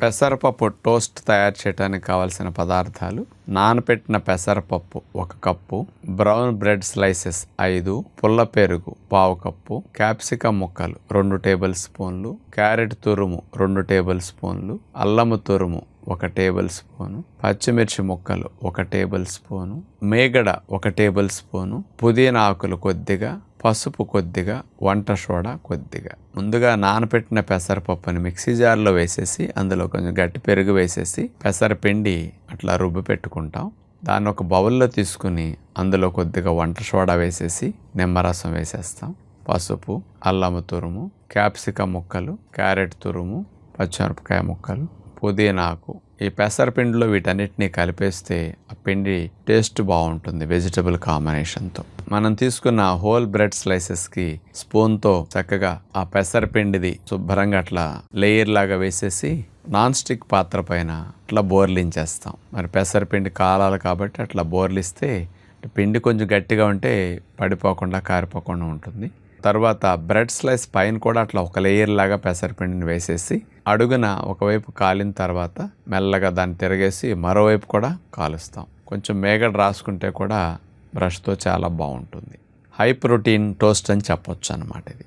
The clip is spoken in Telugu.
పెసరపప్పు టోస్ట్ తయారు చేయడానికి కావలసిన పదార్థాలు నానబెట్టిన పెసరపప్పు ఒక కప్పు బ్రౌన్ బ్రెడ్ స్లైసెస్ ఐదు పుల్ల పెరుగు పావు కప్పు క్యాప్సికం ముక్కలు రెండు టేబుల్ స్పూన్లు క్యారెట్ తురుము రెండు టేబుల్ స్పూన్లు అల్లము తురుము ఒక టేబుల్ స్పూను పచ్చిమిర్చి ముక్కలు ఒక టేబుల్ స్పూను మేగడ ఒక టేబుల్ స్పూను పుదీనా ఆకులు కొద్దిగా పసుపు కొద్దిగా వంట సోడా కొద్దిగా. ముందుగా నానబెట్టిన పెసరపప్పుని మిక్సీ జార్లో వేసేసి అందులో కొంచెం గట్టి పెరుగు వేసేసి పెసరపిండి అట్లా రుబ్బి పెట్టుకుంటాం. దాన్ని ఒక బౌల్లో తీసుకుని అందులో కొద్దిగా వంట సోడా వేసేసి నిమ్మరసం వేసేస్తాం. పసుపు అల్లము తురుము క్యాప్సికం ముక్కలు క్యారెట్ తురుము పచ్చిమిరపకాయ ముక్కలు పుదీనాకు ఈ పెసరపిండిలో వీటన్నిటిని కలిపేస్తే ఆ పిండి టేస్ట్ బాగుంటుంది వెజిటబుల్ కాంబినేషన్తో. మనం తీసుకున్న హోల్ బ్రెడ్ స్లైసెస్కి స్పూన్తో చక్కగా ఆ పెసరపిండిది శుభ్రంగా అట్లా లేయర్ లాగా వేసేసి నాన్ స్టిక్ పాత్ర పైన అట్లా బోర్లించేస్తాం. మరి పెసరపిండి కాలాలి కాబట్టి అట్లా బోర్లిస్తే పిండి కొంచెం గట్టిగా ఉంటే పడిపోకుండా కారిపోకుండా ఉంటుంది. తర్వాత బ్రెడ్ స్లైస్ పైన కూడా అట్లా ఒక లేయర్ లాగా పెసరపిండిని వేసేసి అడుగున ఒకవైపు కాలిన తర్వాత మెల్లగా దాన్ని తిరగేసి మరోవైపు కూడా కాలుస్తాం. కొంచెం మేగడ రాసుకుంటే కూడా బ్రష్తో చాలా బాగుంటుంది. హై ప్రోటీన్ టోస్ట్ అని చెప్పొచ్చు అనమాట ఇది.